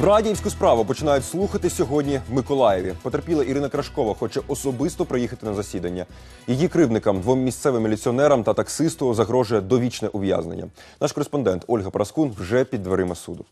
В Радіївську справу починають слухати сьогодні в Миколаєві. Потерпіла Ірина Крашкова, хоче особисто приїхати на засідання. Її кривдникам, двом місцевим міліціонерам та таксисту загрожує довічне ув'язнення. Наш кореспондент Ольга Праскун вже під дверима суду.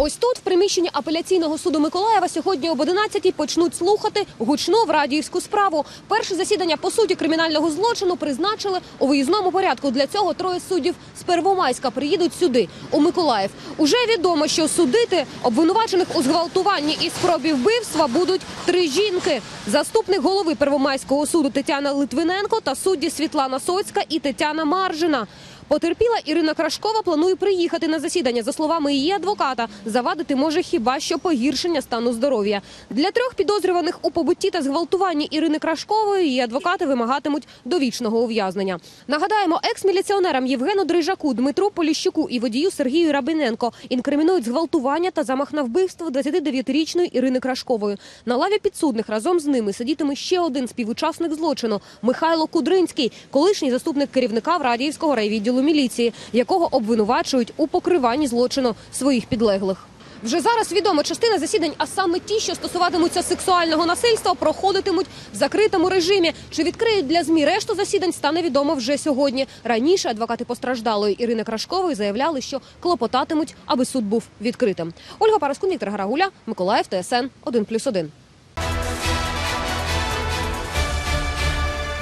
Ось тут, в приміщенні апеляційного суду Миколаєва, сьогодні об 11-й почнуть слухати гучну в радіївську справу. Перше засідання по суті кримінального злочину призначили у виїзному порядку. Для цього троє суддів з Первомайська приїдуть сюди, у Миколаїв. Уже відомо, що судити обвинувачених у зґвалтуванні і спробі вбивства будуть три жінки: заступник голови Первомайського суду Тетяна Литвиненко та судді Світлана Соцька і Тетяна Маржина. Потерпіла Ірина Крашкова планує приїхати на засідання. За словами її адвоката, завадити може хіба що погіршення стану здоров'я. Для трьох підозрюваних у побутті та зґвалтуванні Ірини Крашкової її адвокати вимагатимуть довічного ув'язнення. Нагадаємо, екс-міліціонерам Євгену Дрижаку, Дмитру Поліщуку і водію Сергію Рабиненко інкримінують зґвалтування та замах на вбивство 29-річної Ірини Крашкової. На лаві підсудних разом з ними сидітиме ще один співучасник злочину Михайло Кудринський, колишній заступник керівника Врадіївського райвідділу міліції, якого обвинувачують у покриванні злочину своїх підлеглих. Вже зараз відомо, частина засідань, а саме ті, що стосуватимуться сексуального насильства, проходитимуть в закритому режимі. Чи відкриють для змі решту засідань, стане відомо вже сьогодні. Раніше адвокати постраждалої Ірини Крашкової заявляли, що клопотатимуть, аби суд був відкритим. Ольга Параскун, Віктор Гарагуля, Миколаїв, ТСН 1+,1.